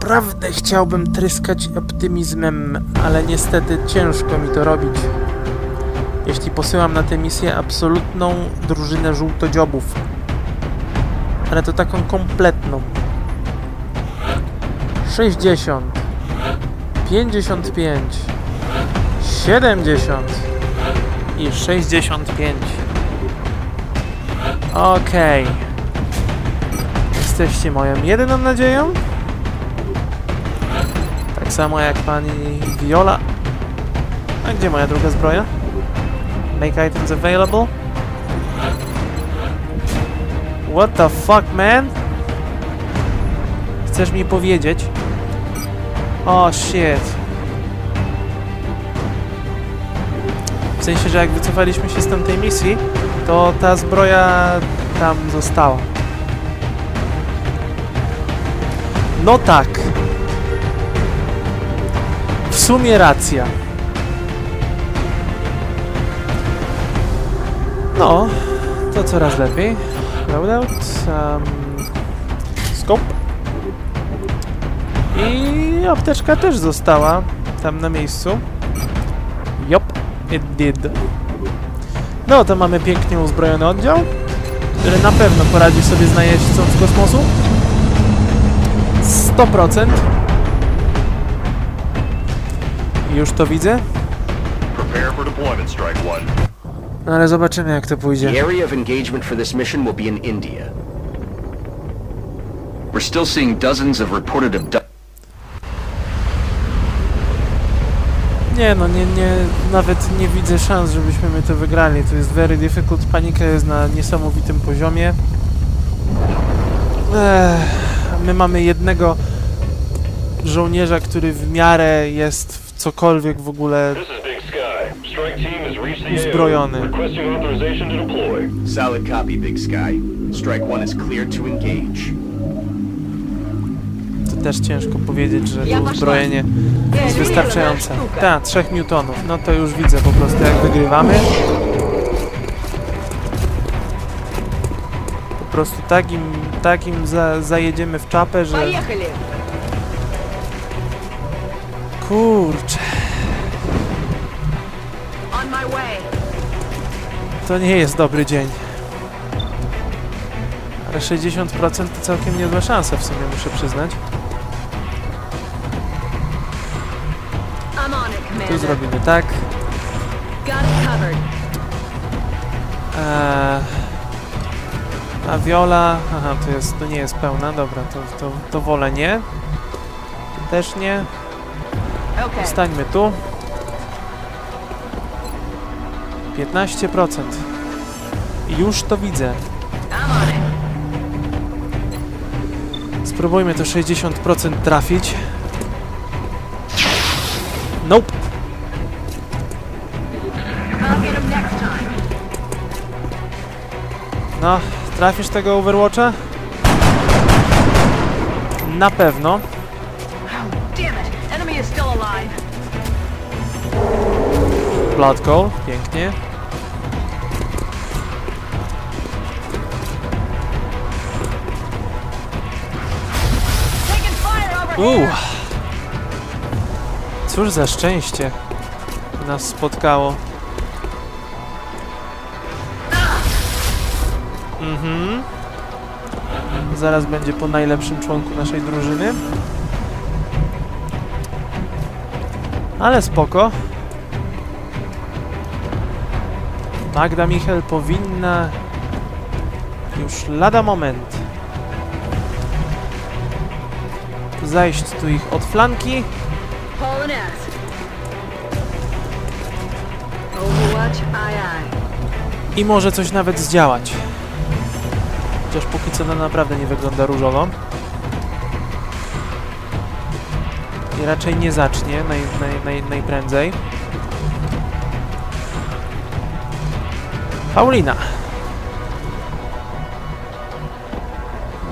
Naprawdę chciałbym tryskać optymizmem, ale niestety ciężko mi to robić. Jeśli posyłam na tę misję absolutną drużynę żółtodziobów. Ale to taką kompletną. 60 55 70 i 65 Okej. Jesteście moją jedyną nadzieją? Tak samo jak pani Viola. A gdzie moja druga zbroja? Make items available? What the fuck, man? Chcesz mi powiedzieć? O, shit. W sensie, że jak wycofaliśmy się z tamtej misji, to ta zbroja tam została. No tak. W sumie racja. No, to coraz lepiej. Loadout. Um, scope. I apteczka też została tam na miejscu. Yep, it did. No, to mamy pięknie uzbrojony oddział, który na pewno poradzi sobie z najeźdźcą z kosmosu. 100%. Już to widzę, no ale zobaczymy jak to pójdzie. The area of engagement for this mission will be in India. We're still seeing dozens of reported. Nie no, nie, nie, nawet nie widzę szans, żebyśmy my to wygrali. To jest very difficult, panika jest na niesamowitym poziomie. Ech, my mamy jednego żołnierza, który w miarę jest w cokolwiek w ogóle uzbrojony. Solid copy, Big Sky. Strike one is clear to engage. To też ciężko powiedzieć, że to uzbrojenie jest wystarczające. Tak, 3 newtonów. No to już widzę po prostu jak wygrywamy. Po prostu takim, takim za, zajedziemy w czapę, że kurczę, to nie jest dobry dzień. Ale 60% to całkiem niezła szansa w sumie, muszę przyznać. Tu zrobimy tak. Eee, a Viola, aha, to jest, to nie jest pełna, dobra, to, to, to wolę nie. Też nie. Stańmy tu. 15%. Już to widzę. Spróbujmy to 60% trafić. Nope. No, trafisz tego Overwatcha? Na pewno. Call, pięknie. Uuu. Cóż za szczęście nas spotkało. Mhm. Zaraz będzie po najlepszym członku naszej drużyny. Ale spoko. Magda Michel powinna już lada moment zajść tu ich od flanki. I może coś nawet zdziałać. Chociaż póki co no naprawdę nie wygląda różowo. I raczej nie zacznie naj, naj, naj, najprędzej. Paulina.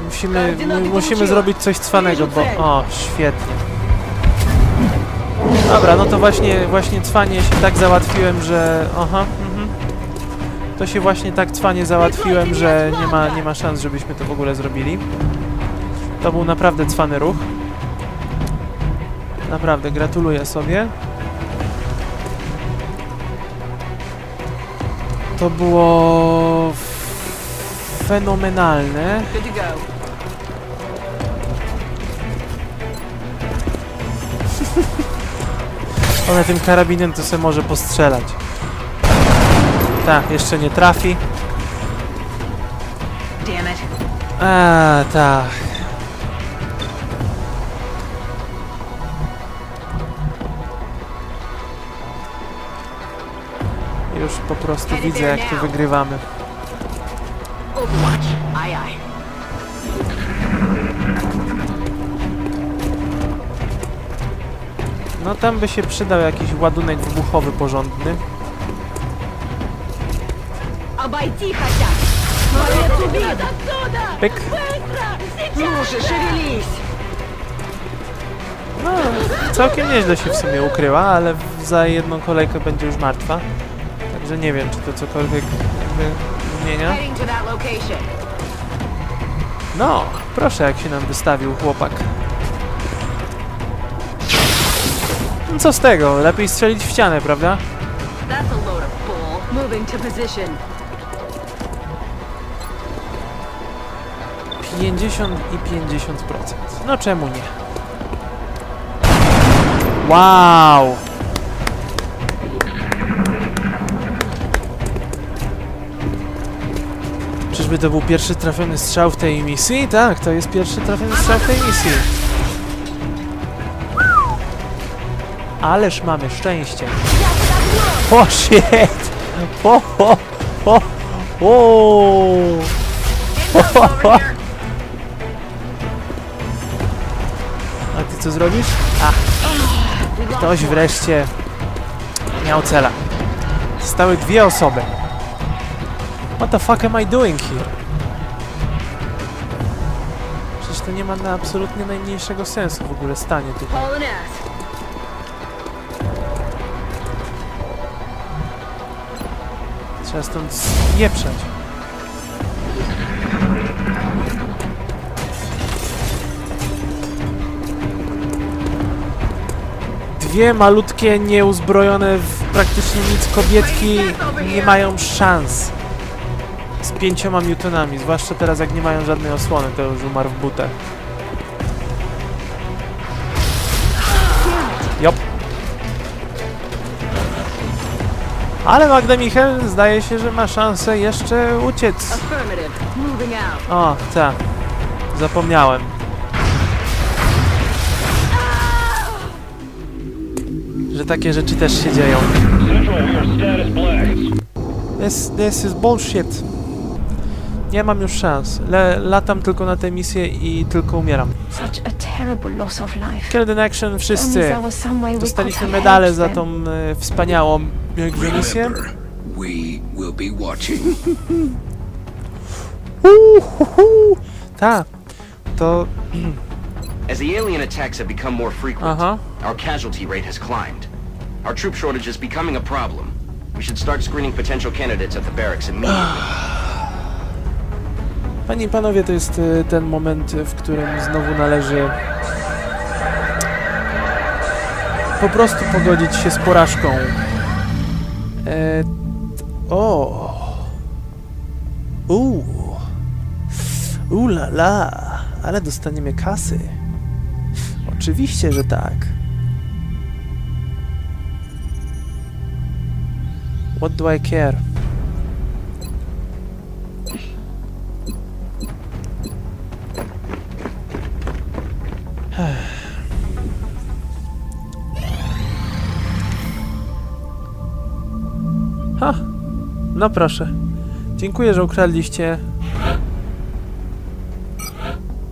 Musimy, mu, musimy zrobić coś cwanego, bo... O, świetnie. Dobra, no to właśnie, właśnie cwanie się tak załatwiłem, że... Aha, mhm. To się właśnie tak cwanie załatwiłem, że nie ma, nie ma szans, żebyśmy to w ogóle zrobili. To był naprawdę cwany ruch. Naprawdę, gratuluję sobie. To było fenomenalne. Ona tym karabinem to se może postrzelać. Tak, jeszcze nie trafi. Damn it. A, tak. po prostu widzę, jak tu wygrywamy. Overwatch. Aye, aye. No tam by się przydał jakiś ładunek wybuchowy porządny. Обойти хотят. Молодец, убит. Pyk. Ну же, шевелись. No, całkiem nieźle się w sumie ukryła, ale w- za jedną kolejkę będzie już martwa. Także nie wiem, czy to cokolwiek jakby zmienia. No, proszę, jak się nam wystawił chłopak. No Co z tego? Lepiej strzelić w ścianę, prawda? 50 i 50%. No czemu nie? Wow! Czyżby to był pierwszy trafiony strzał w tej misji? Tak, to jest pierwszy trafiony strzał w tej misji. Ależ mamy szczęście. O shit! O, o, o, o. A ty co zrobisz? A, ktoś wreszcie miał cela. Zostały dwie osoby. What the fuck am I doing here? Przecież to nie ma na absolutnie najmniejszego sensu w ogóle stanie tutaj. Trzeba stąd spieprzać. Dwie malutkie, nieuzbrojone w praktycznie nic kobietki nie mają szans z pięcioma newtonami, zwłaszcza teraz jak nie mają żadnej osłony, to już umarł w butach. Jop. Ale Magda Michel zdaje się, że ma szansę jeszcze uciec. O, tak. Zapomniałem. Że takie rzeczy też się dzieją. This, this is bullshit. Nie mam już szans. Le, latam tylko na tę misję i tylko umieram. Such a terrible loss of life. Killed in Action wszyscy. Dostaliśmy medale za tą e, wspaniałą jakże misję. Remember, we will be watching. Uhuhu. Ta. To... As the alien attacks have become more frequent, Aha. our casualty rate has climbed. Our troop shortage is becoming a problem. We should start screening potential candidates at the barracks immediately. Panie i panowie, to jest e, ten moment, w którym znowu należy po prostu pogodzić się z porażką. E, o. Uuu. U la la. Ale dostaniemy kasy. Oczywiście, że tak. What do I care? Ha! No proszę. Dziękuję, że ukradliście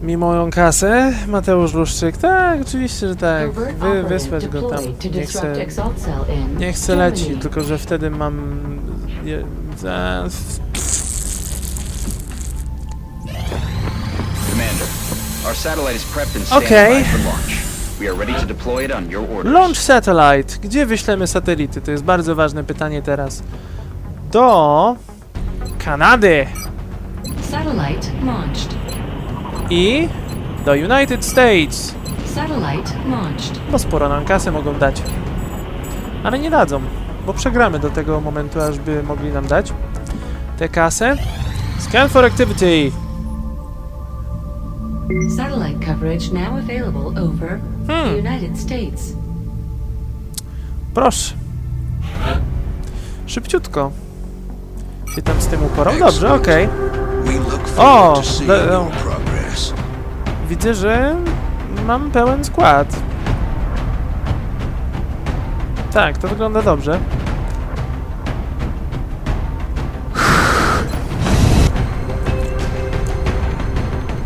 mi moją kasę. Mateusz Luszczyk. Tak, oczywiście, że tak. Wy, wysłać go tam. Nie chcę, nie chcę leci, tylko że wtedy mam... Je, za, standing Okay. By for launch. We are ready to deploy it on your orders. Launch Satellite. Gdzie wyślemy satelity? To jest bardzo ważne pytanie teraz. Do Kanady Satellite launched. i do United States. Satellite launched. Bo sporo nam kasy mogą dać. Ale nie dadzą, bo przegramy do tego momentu, aż by mogli nam dać tę kasę. Scan for activity. Satellite coverage now available over Hmm. the United States. Proszę. Szybciutko. Się tam z tym uporał? Dobrze, okej. O. Widzę, że mam pełen skład. Tak, to wygląda dobrze.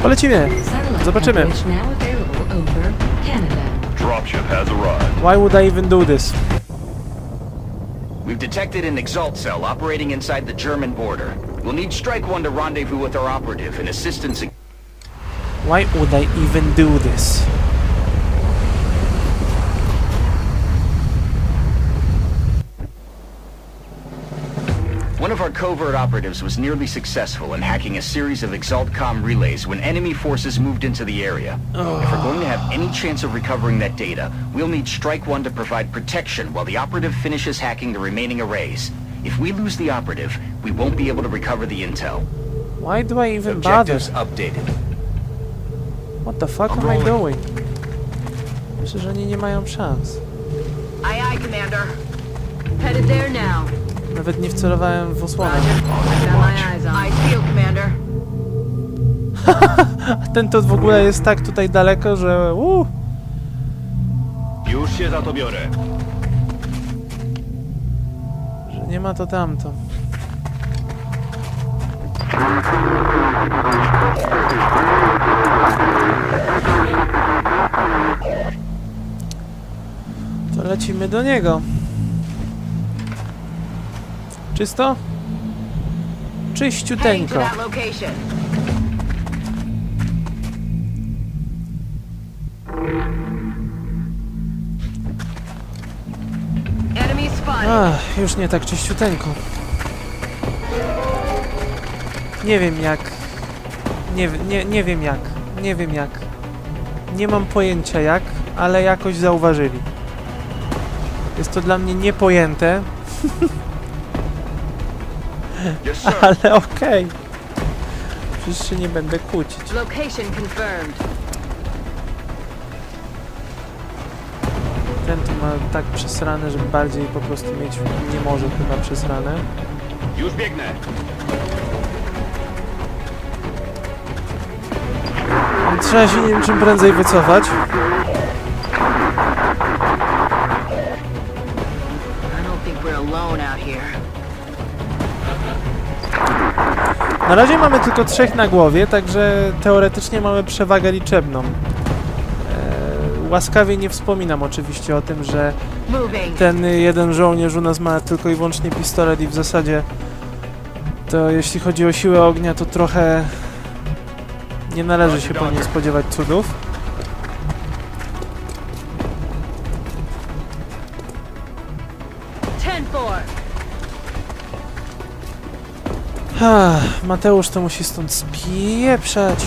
Polecimy. Satellite Zobaczymy. coverage now available. Dropship has arrived. Why would I even do this? We've detected an Exalt cell operating inside the German border. We'll need Strike One to rendezvous with our operative and assistance in Why would I even do this? Of our covert operatives was nearly successful in hacking a series of ExaltCom relays when enemy forces moved into the area. If we're going to have any chance of recovering that data, we'll need Strike One to provide protection while the operative finishes hacking the remaining arrays. If we lose the operative, we won't be able to recover the intel. Why do I even bother? Objectives updated. What the fuck am I doing? Myślę, że oni nie mają szans. Aye, aye, Commander. Headed there now. Nawet nie wcelowałem w osłonę. Ten to w ogóle jest tak tutaj daleko, że... Uh, Już się za to biorę. że nie ma to tamto. To lecimy do niego. Czysto? Czyściuteńko. Ach, już nie tak czyściuteńko. Nie wiem jak. Nie, nie, nie wiem jak. Nie wiem jak. Nie mam pojęcia jak, ale jakoś zauważyli. Jest to dla mnie niepojęte. ale okej. Przecież się nie będę kłócić. Location confirmed. Ten tu ma tak przesrane, że bardziej po prostu mieć nie może chyba przesrane. Już biegnę. Trzeba się nie wiem czym prędzej wycofać. Na razie mamy tylko trzech na głowie, także teoretycznie mamy przewagę liczebną. Eee, łaskawie nie wspominam oczywiście o tym, że ten jeden żołnierz u nas ma tylko i wyłącznie pistolet i w zasadzie to jeśli chodzi o siłę ognia, to trochę nie należy się po niej spodziewać cudów. Mateusz to musi stąd spieprzać.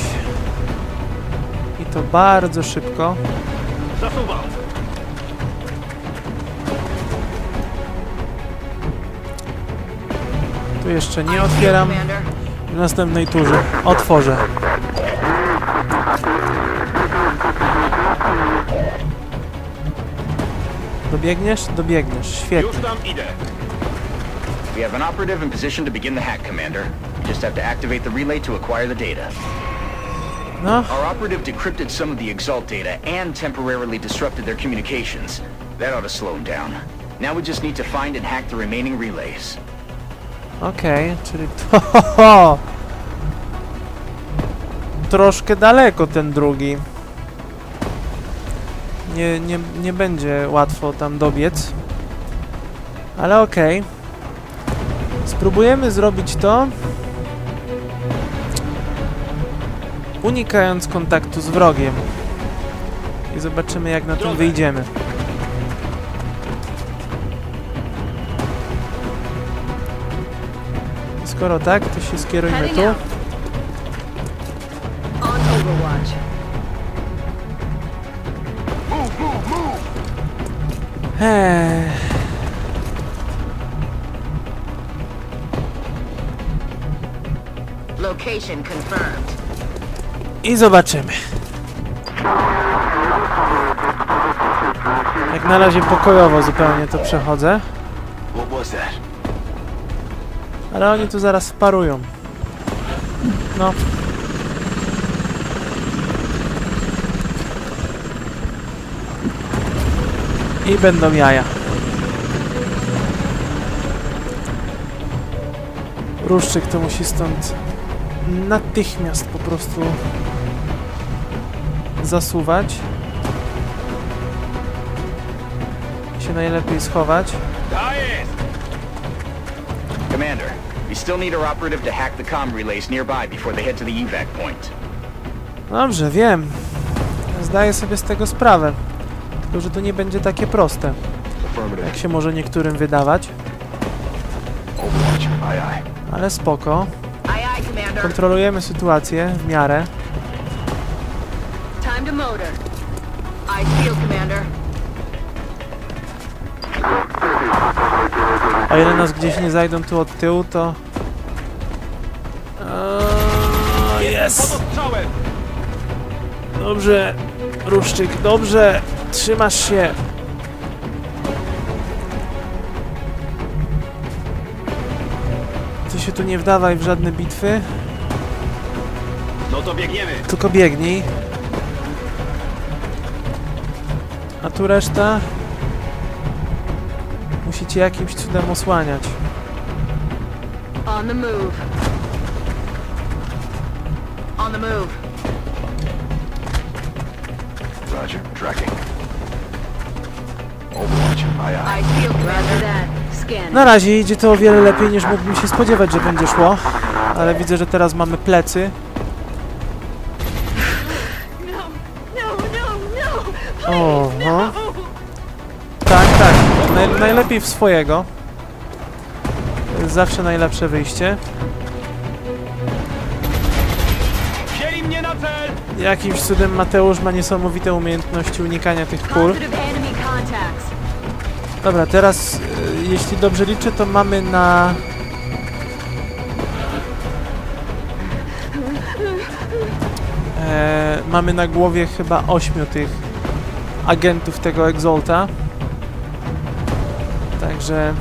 I to bardzo szybko. Zasuwam. Tu jeszcze nie otwieram. W następnej turze otworzę. Dobiegniesz? Dobiegniesz. Świetnie. Już tam idę. We have an operative in position to begin the hack, Commander. We just have to activate the relay to acquire the data. No, Our operative decrypted some of the Exalt data and temporarily disrupted their communications. That ought to slow them down. Now we just need to find and hack the remaining relays. okej, czyli to... Troszkę daleko ten drugi. Nie, nie, nie będzie łatwo tam dobiec. Ale okej. Spróbujemy zrobić to unikając kontaktu z wrogiem. I zobaczymy jak na tym wyjdziemy. Skoro tak, to się skierujmy tu. Eee, I zobaczymy. Jak na razie pokojowo zupełnie to przechodzę. What? Ale oni tu zaraz wparują. No. I będą jaja. Ruszczyk to musi stąd natychmiast po prostu zasuwać. Się najlepiej schować. Commander, we still need our operative to hack the comm relays nearby before they head to the evac point. Dobrze, wiem. Zdaję sobie z tego sprawę. Tylko, że to nie będzie takie proste, jak się może niektórym wydawać. Ale spoko. Kontrolujemy sytuację w miarę. Time to motor. I feel, Commander. O ile nas gdzieś nie zajdą tu od tyłu, to... Jest! Dobrze, Ruszczyk, dobrze! Trzymasz się! Ty się tu nie wdawaj w żadne bitwy, No to biegniemy. tylko biegnij. A tu reszta... Musicie jakimś cudem osłaniać. On the move. On the move. Roger. Tracking. Overwatch. Aye, aye. I feel, Commander. that. Scan. Na razie idzie to o wiele lepiej niż mógłbym się spodziewać, że będzie szło. Ale widzę, że teraz mamy plecy. Oho. Tak, tak. Naj, najlepiej w swojego. Zawsze najlepsze wyjście. Jakimś cudem Mateusz ma niesamowite umiejętności unikania tych kul. Dobra, teraz y, jeśli dobrze liczę, to mamy na... E, mamy na głowie chyba ośmiu tych agentów tego Exalta. Także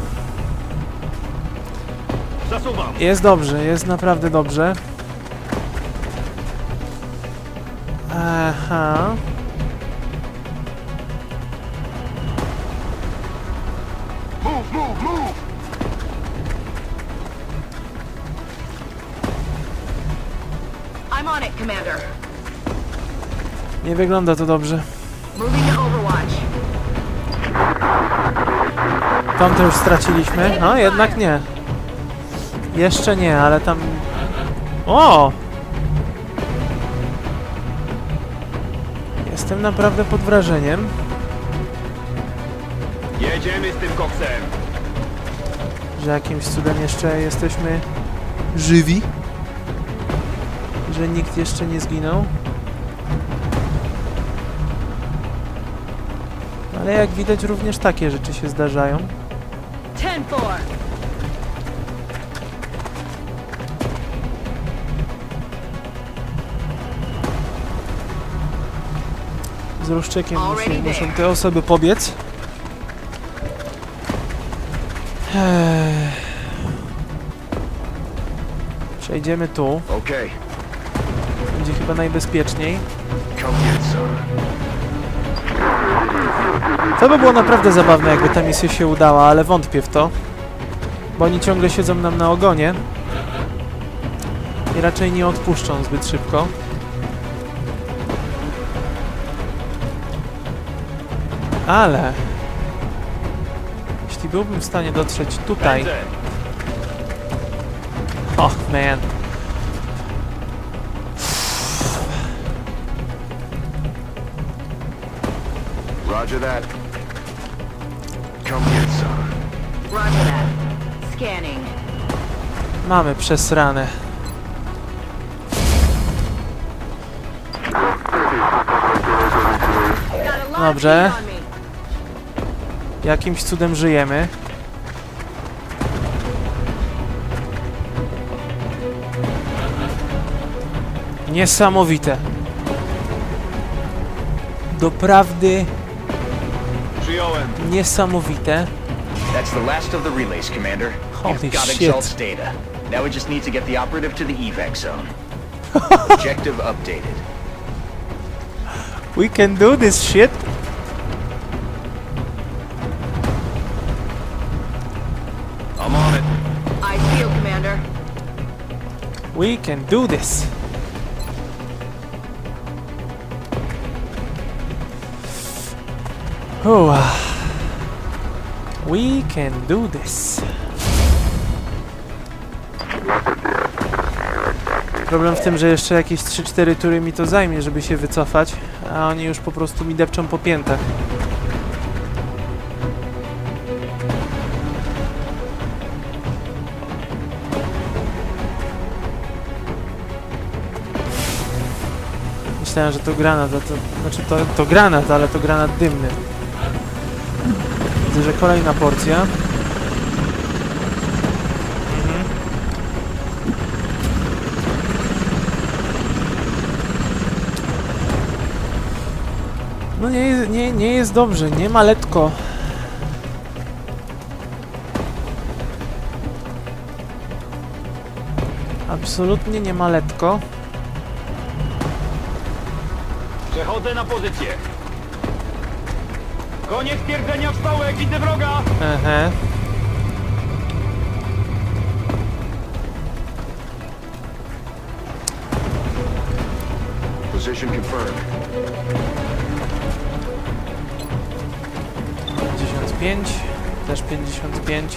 Zasuwam. jest dobrze, jest naprawdę dobrze. Aha. Move, move, move! I'm on it, Commander. Nie wygląda to dobrze. Moving to Overwatch. Tam to już straciliśmy. No, jednak nie. Jeszcze nie, ale tam... O! Jestem naprawdę pod wrażeniem. Jedziemy z tym koksem. że jakimś cudem jeszcze jesteśmy żywi. Że nikt jeszcze nie zginął. Ale jak widać również takie rzeczy się zdarzają. 10-4. Z musi, muszą there. te osoby pobiec. Przejdziemy tu. Będzie chyba najbezpieczniej. Come. To by było naprawdę zabawne, jakby ta misja się udała, ale wątpię w to. Bo oni ciągle siedzą nam na ogonie. I raczej nie odpuszczą zbyt szybko. Ale... Jeśli byłbym w stanie dotrzeć tutaj... Och, man. Roger that. Come get some. Roger that. Scanning. Mamy przesrane. Got a lot Dobrze. of heat on me. Jakimś cudem żyjemy. Niesamowite. Doprawdy. Niesamowite. That's the last of the relays, Commander. Holy You've got shit. Exalt's data. Now we just need to get the operative to the evac zone. Objective updated. We can do this shit. I'm on it. I feel, Commander. We can do this. Oh, we can do this. Problem w tym, że jeszcze jakieś 3-4 tury mi to zajmie, żeby się wycofać, a oni już po prostu mi depczą po piętach. Myślałem, że to granat, a to, znaczy to, to granat, ale to granat dymny. Widzę, że kolejna porcja. Mhm. No nie, nie, nie jest dobrze, nie ma letko. Absolutnie nie ma letko. Przechodzę na pozycję. Koniec twierdzenia wstałek, widzę wroga! Aha. Position confirmed. 55, też 55.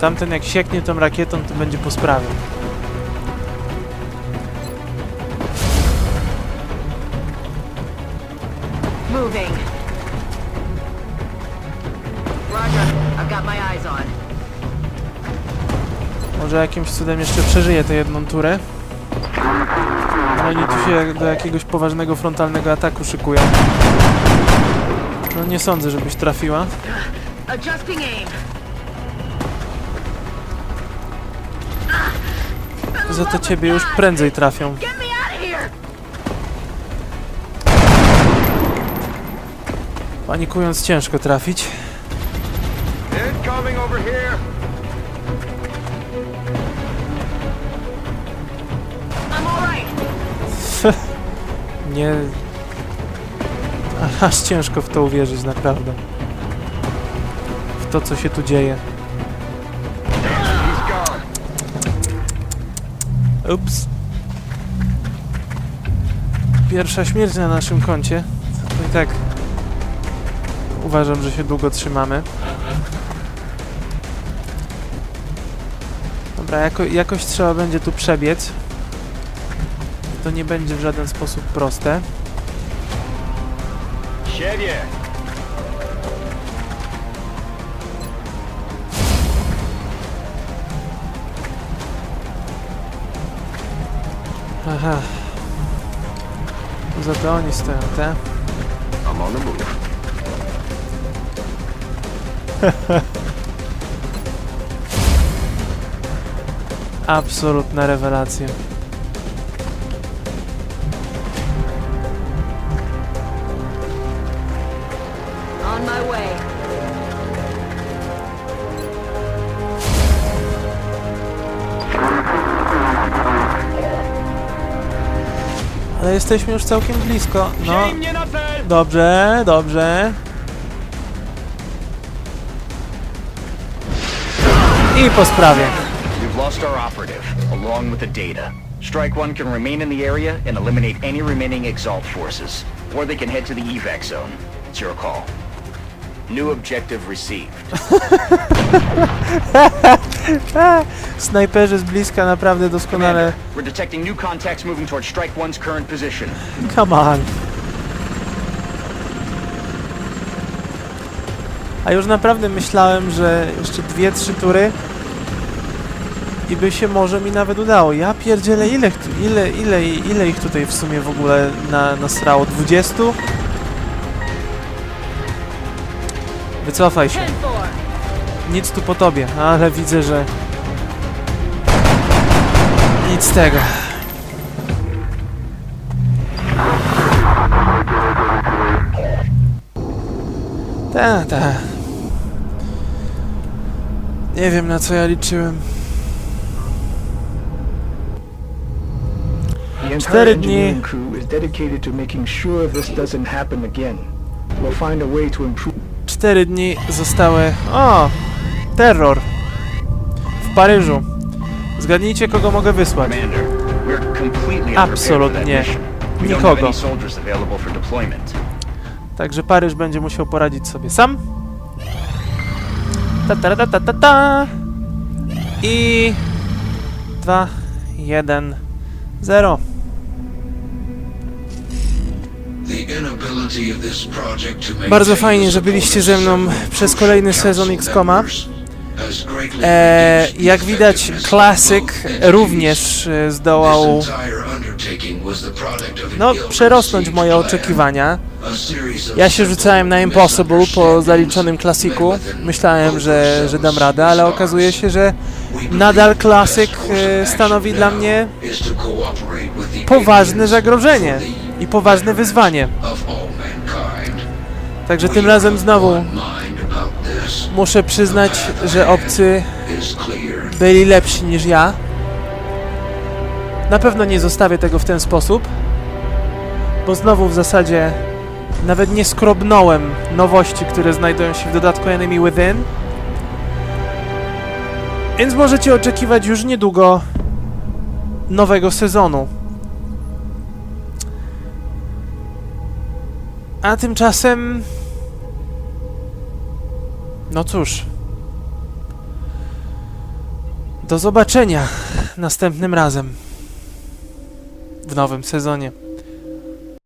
Tamten jak sieknie tą rakietą, to będzie po sprawie. Moving. Roger. I've got my eyes on. Może jakimś cudem jeszcze przeżyje tę jedną turę. Ale oni tu się do jakiegoś poważnego frontalnego ataku szykują. No nie sądzę, żebyś trafiła. Adjusting aim. Za to ciebie już prędzej trafią. Panikując ciężko trafić. Nie... Aż ciężko w to uwierzyć, naprawdę. W to, co się tu dzieje. Ups. Pierwsza śmierć na naszym koncie. No i tak... Uważam, że się długo trzymamy. Dobra, jako, jakoś trzeba będzie tu przebiec. To nie będzie w żaden sposób proste. Siebie! Aha. Za to oni stoją, te. I'm on the move. Absolutna rewelacja. On my way. Ale jesteśmy już całkiem blisko. No, dobrze, dobrze. I po sprawie. We've lost our operative, along with the data. Strike One can remain in the area and eliminate any remaining Exalt forces, or they can head to the evac zone. It's your call. New objective received. Snajperzy z bliska naprawdę doskonale. Commander, we're detecting new contacts moving toward Strike One's current position. Come on. A już naprawdę myślałem, że jeszcze dwie, trzy tury i by się może mi nawet udało. Ja pierdzielę, ile, ile, ile, ile ich tutaj w sumie w ogóle na, nasrało? 20? Wycofaj się. 10-4. Nic tu po tobie, ale widzę, że... Nic z tego. Ta, ta. Nie wiem na co ja liczyłem. 4 dni Cztery dni zostały... O! Terror! W Paryżu. Zgadnijcie, kogo mogę wysłać. Absolutnie. Nikogo. Także Paryż będzie musiał poradzić sobie sam. Ta ta ta ta ta ta. I... 2, 1, 0. Bardzo fajnie, że byliście ze mną przez kolejny sezon greatly E, jak widać, klasyk również e, zdołał no, przerosnąć moje oczekiwania. Ja się rzucałem na Impossible po zaliczonym klasiku. Myślałem, że, że dam radę, ale okazuje się, że nadal klasyk e, stanowi dla mnie poważne zagrożenie i poważne wyzwanie. Także tym razem znowu muszę przyznać, że obcy byli lepsi niż ja. Na pewno nie zostawię tego w ten sposób, bo znowu w zasadzie nawet nie skrobnąłem nowości, które znajdują się w dodatku Enemy Within. Więc możecie oczekiwać już niedługo nowego sezonu. A tymczasem... No cóż... Do zobaczenia następnym razem w nowym sezonie.